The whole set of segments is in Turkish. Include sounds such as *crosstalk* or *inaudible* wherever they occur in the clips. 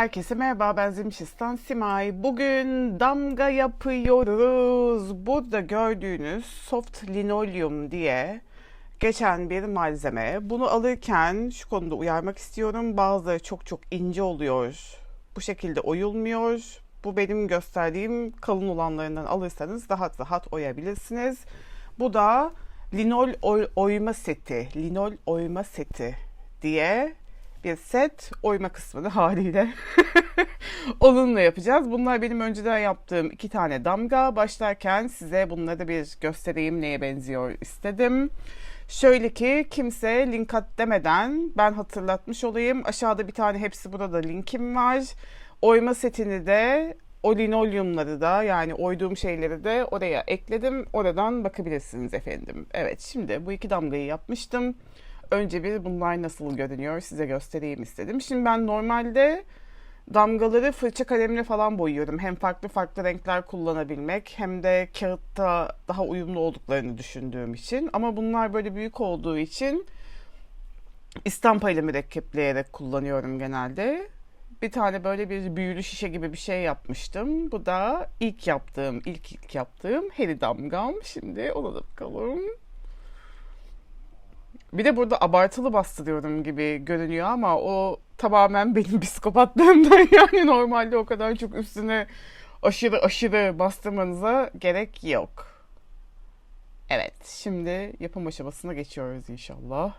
Herkese merhaba ben Zimşistan Simay. Bugün damga yapıyoruz. Burada gördüğünüz soft linoleum diye geçen bir malzeme. Bunu alırken şu konuda uyarmak istiyorum. Bazıları çok çok ince oluyor. Bu şekilde oyulmuyor. Bu benim gösterdiğim kalın olanlarından alırsanız rahat rahat oyabilirsiniz. Bu da linol oy- oyma seti. Linol oyma seti diye bir set oyma kısmını *laughs* haliyle *laughs* onunla yapacağız. Bunlar benim önceden yaptığım iki tane damga. Başlarken size bunları bir göstereyim neye benziyor istedim. Şöyle ki kimse link at demeden ben hatırlatmış olayım. Aşağıda bir tane hepsi burada linkim var. Oyma setini de o linolyumları da yani oyduğum şeyleri de oraya ekledim. Oradan bakabilirsiniz efendim. Evet şimdi bu iki damgayı yapmıştım. Önce bir bunlar nasıl görünüyor size göstereyim istedim. Şimdi ben normalde damgaları fırça kalemle falan boyuyorum. Hem farklı farklı renkler kullanabilmek hem de kağıtta daha uyumlu olduklarını düşündüğüm için. Ama bunlar böyle büyük olduğu için istampa ile mürekkepleyerek kullanıyorum genelde. Bir tane böyle bir büyülü şişe gibi bir şey yapmıştım. Bu da ilk yaptığım, ilk ilk yaptığım heri damgam. Şimdi ona da bakalım. Bir de burada abartılı bastırıyorum gibi görünüyor ama o tamamen *laughs* benim psikopatlığımdan *laughs* yani normalde o kadar çok üstüne aşırı aşırı bastırmanıza gerek yok. Evet, şimdi yapım aşamasına geçiyoruz inşallah.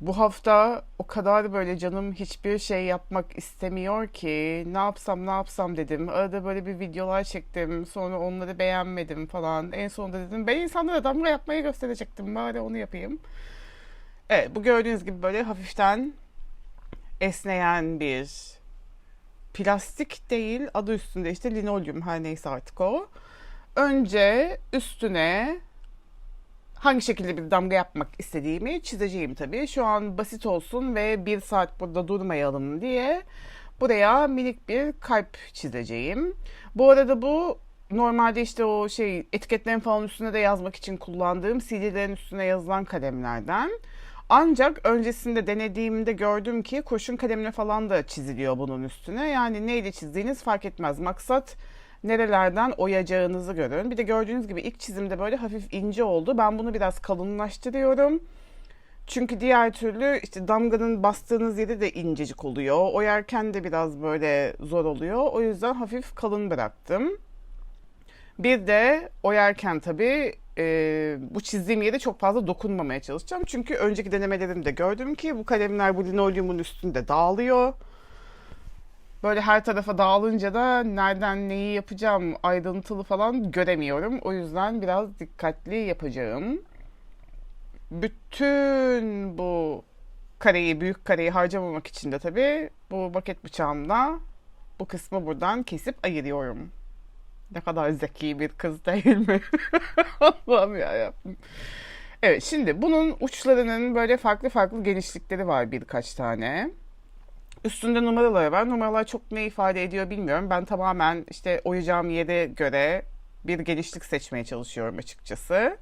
Bu hafta o kadar böyle canım hiçbir şey yapmak istemiyor ki ne yapsam ne yapsam dedim. Arada böyle bir videolar çektim. Sonra onları beğenmedim falan. En sonunda dedim ben insanlara damga yapmayı gösterecektim. Bari onu yapayım. Evet bu gördüğünüz gibi böyle hafiften esneyen bir plastik değil adı üstünde işte linolyum her neyse artık o. Önce üstüne hangi şekilde bir damga yapmak istediğimi çizeceğim tabii. Şu an basit olsun ve bir saat burada durmayalım diye buraya minik bir kalp çizeceğim. Bu arada bu normalde işte o şey etiketlerin falan üstüne de yazmak için kullandığım CD'lerin üstüne yazılan kalemlerden. Ancak öncesinde denediğimde gördüm ki kurşun kalemle falan da çiziliyor bunun üstüne. Yani neyle çizdiğiniz fark etmez. Maksat nerelerden oyacağınızı görün. Bir de gördüğünüz gibi ilk çizimde böyle hafif ince oldu. Ben bunu biraz kalınlaştırıyorum. Çünkü diğer türlü işte damganın bastığınız yeri de incecik oluyor. Oyarken de biraz böyle zor oluyor. O yüzden hafif kalın bıraktım. Bir de oyarken tabii e, bu çizdiğim yere çok fazla dokunmamaya çalışacağım. Çünkü önceki denemelerimde gördüm ki bu kalemler bu linolyumun üstünde dağılıyor. Böyle her tarafa dağılınca da nereden neyi yapacağım ayrıntılı falan göremiyorum. O yüzden biraz dikkatli yapacağım. Bütün bu kareyi, büyük kareyi harcamamak için de tabii bu baket bıçağımla bu kısmı buradan kesip ayırıyorum. Ne kadar zeki bir kız değil mi? *laughs* Allah'ım yarabbim. Evet şimdi bunun uçlarının böyle farklı farklı genişlikleri var birkaç tane. Üstünde numaralar var. Numaralar çok ne ifade ediyor bilmiyorum. Ben tamamen işte oyacağım yere göre bir genişlik seçmeye çalışıyorum açıkçası.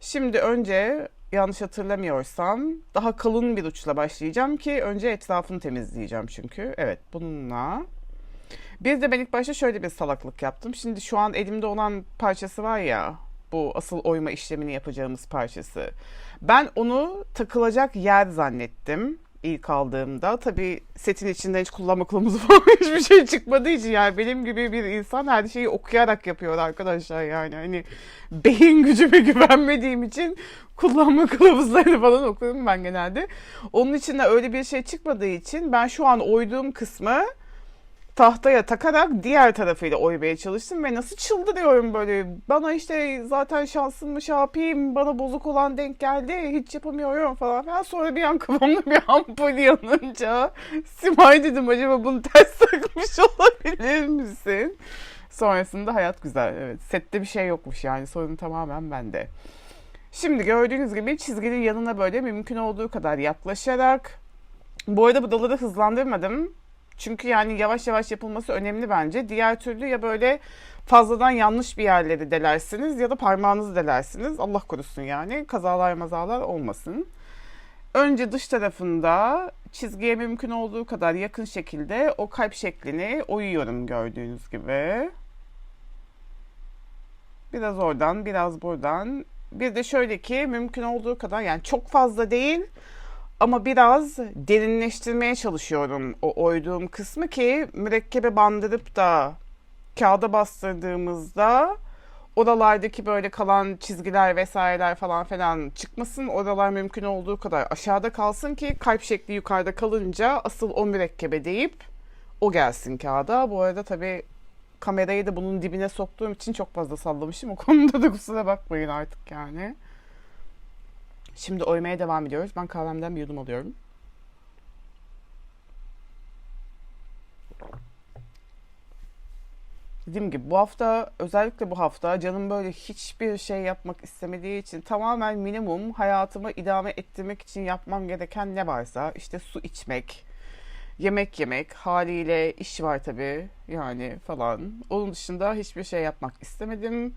Şimdi önce yanlış hatırlamıyorsam daha kalın bir uçla başlayacağım ki önce etrafını temizleyeceğim çünkü. Evet bununla. Bir de ben ilk başta şöyle bir salaklık yaptım. Şimdi şu an elimde olan parçası var ya bu asıl oyma işlemini yapacağımız parçası. Ben onu takılacak yer zannettim ilk aldığımda. Tabii setin içinde hiç kullanma kılavuzu *laughs* falan hiçbir şey çıkmadığı için yani benim gibi bir insan her şeyi okuyarak yapıyor arkadaşlar yani. Hani beyin gücüme *laughs* güvenmediğim için kullanma kılavuzlarını falan okuyorum ben genelde. Onun için de öyle bir şey çıkmadığı için ben şu an oyduğum kısmı tahtaya takarak diğer tarafıyla oymaya çalıştım ve nasıl çıldırıyorum böyle. Bana işte zaten şansım mı yapayım, bana bozuk olan denk geldi, hiç yapamıyorum falan filan. Sonra bir an kafamda bir ampul yanınca Simay dedim acaba bunu ters *laughs* takmış olabilir misin? Sonrasında hayat güzel. Evet sette bir şey yokmuş yani sorun tamamen bende. Şimdi gördüğünüz gibi çizginin yanına böyle mümkün olduğu kadar yaklaşarak bu arada bu dalı hızlandırmadım. Çünkü yani yavaş yavaş yapılması önemli bence. Diğer türlü ya böyle fazladan yanlış bir yerleri delersiniz ya da parmağınızı delersiniz. Allah korusun yani kazalar mazalar olmasın. Önce dış tarafında çizgiye mümkün olduğu kadar yakın şekilde o kalp şeklini oyuyorum gördüğünüz gibi. Biraz oradan, biraz buradan. Bir de şöyle ki mümkün olduğu kadar yani çok fazla değil ama biraz derinleştirmeye çalışıyorum o oyduğum kısmı ki mürekkebe bandırıp da kağıda bastırdığımızda oralardaki böyle kalan çizgiler vesaireler falan filan çıkmasın. Oralar mümkün olduğu kadar aşağıda kalsın ki kalp şekli yukarıda kalınca asıl o mürekkebe deyip o gelsin kağıda. Bu arada tabii kamerayı da bunun dibine soktuğum için çok fazla sallamışım. O konuda da kusura bakmayın artık yani. Şimdi oymaya devam ediyoruz. Ben kahvemden bir yudum alıyorum. Dediğim gibi bu hafta özellikle bu hafta canım böyle hiçbir şey yapmak istemediği için tamamen minimum hayatımı idame ettirmek için yapmam gereken ne varsa işte su içmek, yemek yemek haliyle iş var tabii yani falan. Onun dışında hiçbir şey yapmak istemedim.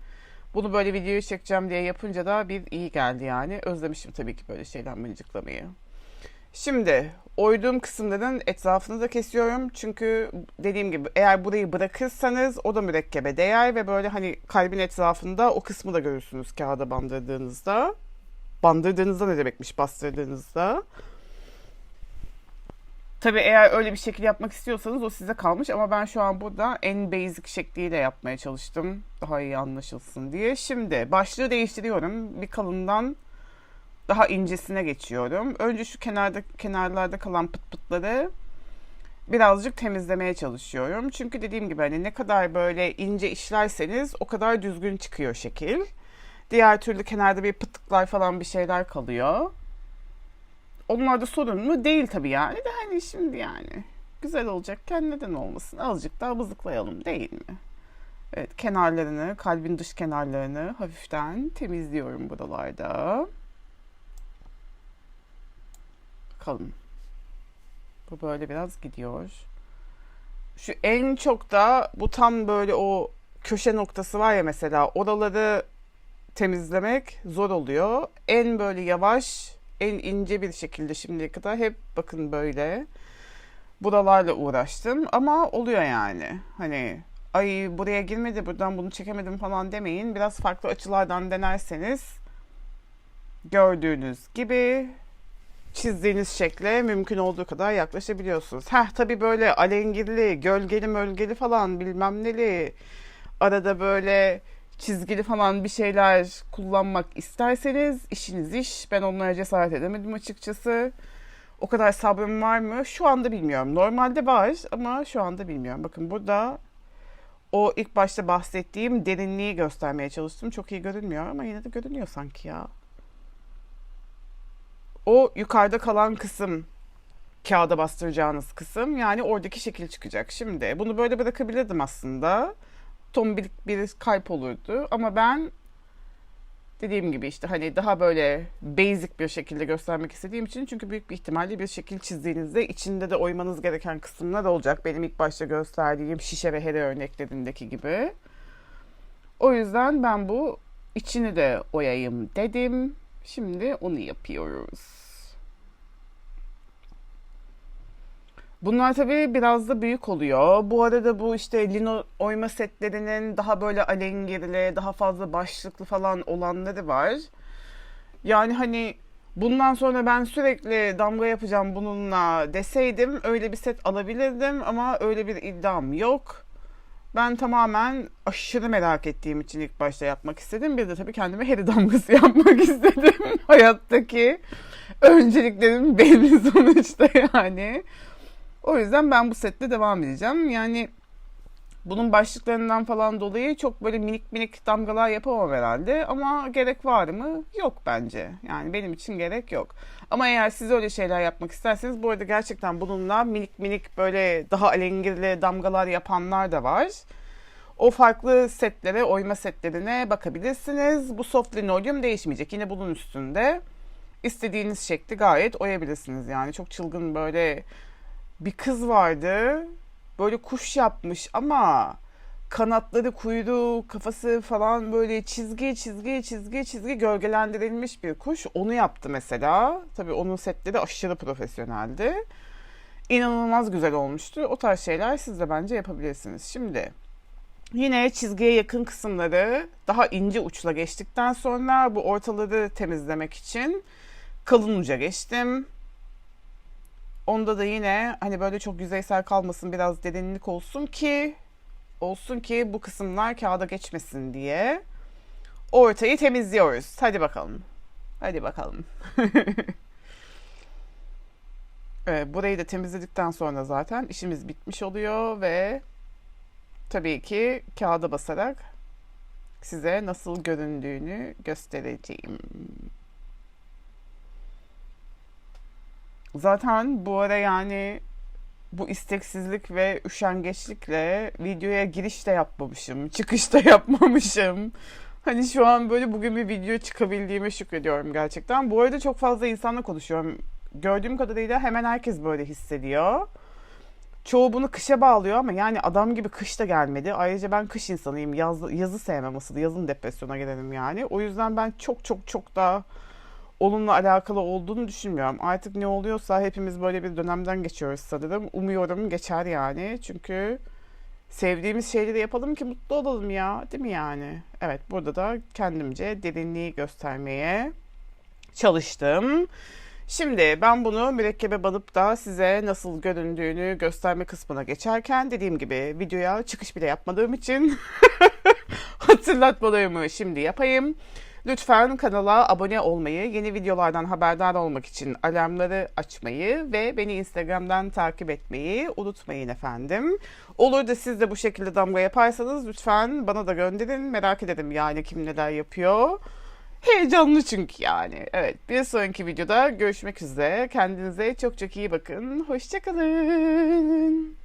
Bunu böyle videoyu çekeceğim diye yapınca da bir iyi geldi yani. Özlemişim tabii ki böyle şeyden mıncıklamayı. Şimdi oyduğum kısımların etrafını da kesiyorum. Çünkü dediğim gibi eğer burayı bırakırsanız o da mürekkebe değer ve böyle hani kalbin etrafında o kısmı da görürsünüz kağıda bandırdığınızda. Bandırdığınızda ne demekmiş bastırdığınızda. Tabii eğer öyle bir şekil yapmak istiyorsanız o size kalmış ama ben şu an burada en basic şekliyle yapmaya çalıştım. Daha iyi anlaşılsın diye. Şimdi başlığı değiştiriyorum. Bir kalından daha incesine geçiyorum. Önce şu kenarda kenarlarda kalan pıt pıtları birazcık temizlemeye çalışıyorum. Çünkü dediğim gibi hani ne kadar böyle ince işlerseniz o kadar düzgün çıkıyor şekil. Diğer türlü kenarda bir pıtıklar falan bir şeyler kalıyor. Onlar da sorun mu? Değil tabii yani de hani şimdi yani güzel olacakken neden olmasın? Azıcık daha bızıklayalım değil mi? Evet kenarlarını, kalbin dış kenarlarını hafiften temizliyorum buralarda. Bakalım. Bu böyle biraz gidiyor. Şu en çok da bu tam böyle o köşe noktası var ya mesela oraları temizlemek zor oluyor. En böyle yavaş, en ince bir şekilde şimdiye kadar hep bakın böyle buralarla uğraştım ama oluyor yani. Hani ay buraya girmedi buradan bunu çekemedim falan demeyin. Biraz farklı açılardan denerseniz gördüğünüz gibi çizdiğiniz şekle mümkün olduğu kadar yaklaşabiliyorsunuz. Heh tabii böyle alengirli, gölgeli mölgeli falan bilmem neli arada böyle çizgili falan bir şeyler kullanmak isterseniz işiniz iş. Ben onlara cesaret edemedim açıkçası. O kadar sabrım var mı? Şu anda bilmiyorum. Normalde var ama şu anda bilmiyorum. Bakın burada o ilk başta bahsettiğim derinliği göstermeye çalıştım. Çok iyi görünmüyor ama yine de görünüyor sanki ya. O yukarıda kalan kısım kağıda bastıracağınız kısım yani oradaki şekil çıkacak. Şimdi bunu böyle bırakabilirdim aslında. Tombilik bir kalp olurdu ama ben dediğim gibi işte hani daha böyle basic bir şekilde göstermek istediğim için çünkü büyük bir ihtimalle bir şekil çizdiğinizde içinde de oymanız gereken kısımlar olacak. Benim ilk başta gösterdiğim şişe ve here örneklerindeki gibi. O yüzden ben bu içini de oyayım dedim. Şimdi onu yapıyoruz. Bunlar tabii biraz da büyük oluyor. Bu arada bu işte lino oyma setlerinin daha böyle alengirli, daha fazla başlıklı falan olanları var. Yani hani bundan sonra ben sürekli damga yapacağım bununla deseydim öyle bir set alabilirdim ama öyle bir iddiam yok. Ben tamamen aşırı merak ettiğim için ilk başta yapmak istedim. Bir de tabii kendime heri damgası *laughs* yapmak istedim. Hayattaki önceliklerim belli sonuçta yani. O yüzden ben bu sette devam edeceğim. Yani bunun başlıklarından falan dolayı çok böyle minik minik damgalar yapamam herhalde. Ama gerek var mı? Yok bence. Yani benim için gerek yok. Ama eğer siz öyle şeyler yapmak isterseniz bu arada gerçekten bununla minik minik böyle daha alengirli damgalar yapanlar da var. O farklı setlere, oyma setlerine bakabilirsiniz. Bu soft linoleum değişmeyecek. Yine bunun üstünde istediğiniz şekli gayet oyabilirsiniz. Yani çok çılgın böyle bir kız vardı. Böyle kuş yapmış ama kanatları, kuyruğu, kafası falan böyle çizgi çizgi çizgi çizgi gölgelendirilmiş bir kuş. Onu yaptı mesela. Tabii onun setleri aşırı profesyoneldi. İnanılmaz güzel olmuştu. O tarz şeyler siz de bence yapabilirsiniz. Şimdi yine çizgiye yakın kısımları daha ince uçla geçtikten sonra bu ortaları temizlemek için kalın uca geçtim. Onda da yine hani böyle çok yüzeysel kalmasın biraz derinlik olsun ki olsun ki bu kısımlar kağıda geçmesin diye ortayı temizliyoruz. Hadi bakalım. Hadi bakalım. *laughs* Evet, burayı da temizledikten sonra zaten işimiz bitmiş oluyor ve tabii ki kağıda basarak size nasıl göründüğünü göstereceğim. Zaten bu ara yani bu isteksizlik ve üşengeçlikle videoya giriş de yapmamışım, çıkış da *laughs* yapmamışım. Hani şu an böyle bugün bir video çıkabildiğime şükrediyorum gerçekten. Bu arada çok fazla insanla konuşuyorum. Gördüğüm kadarıyla hemen herkes böyle hissediyor. Çoğu bunu kışa bağlıyor ama yani adam gibi kış da gelmedi. Ayrıca ben kış insanıyım. Yaz, yazı sevmem asıl. Yazın depresyona girerim yani. O yüzden ben çok çok çok daha onunla alakalı olduğunu düşünmüyorum. Artık ne oluyorsa hepimiz böyle bir dönemden geçiyoruz sanırım. Umuyorum geçer yani. Çünkü sevdiğimiz şeyleri yapalım ki mutlu olalım ya. Değil mi yani? Evet burada da kendimce derinliği göstermeye çalıştım. Şimdi ben bunu mürekkebe banıp da size nasıl göründüğünü gösterme kısmına geçerken dediğim gibi videoya çıkış bile yapmadığım için *laughs* hatırlatmalarımı şimdi yapayım. Lütfen kanala abone olmayı, yeni videolardan haberdar olmak için alarmları açmayı ve beni Instagram'dan takip etmeyi unutmayın efendim. Olur da siz de bu şekilde damga yaparsanız lütfen bana da gönderin. Merak ederim yani kim neler yapıyor. Heyecanlı çünkü yani. Evet bir sonraki videoda görüşmek üzere. Kendinize çok çok iyi bakın. Hoşçakalın.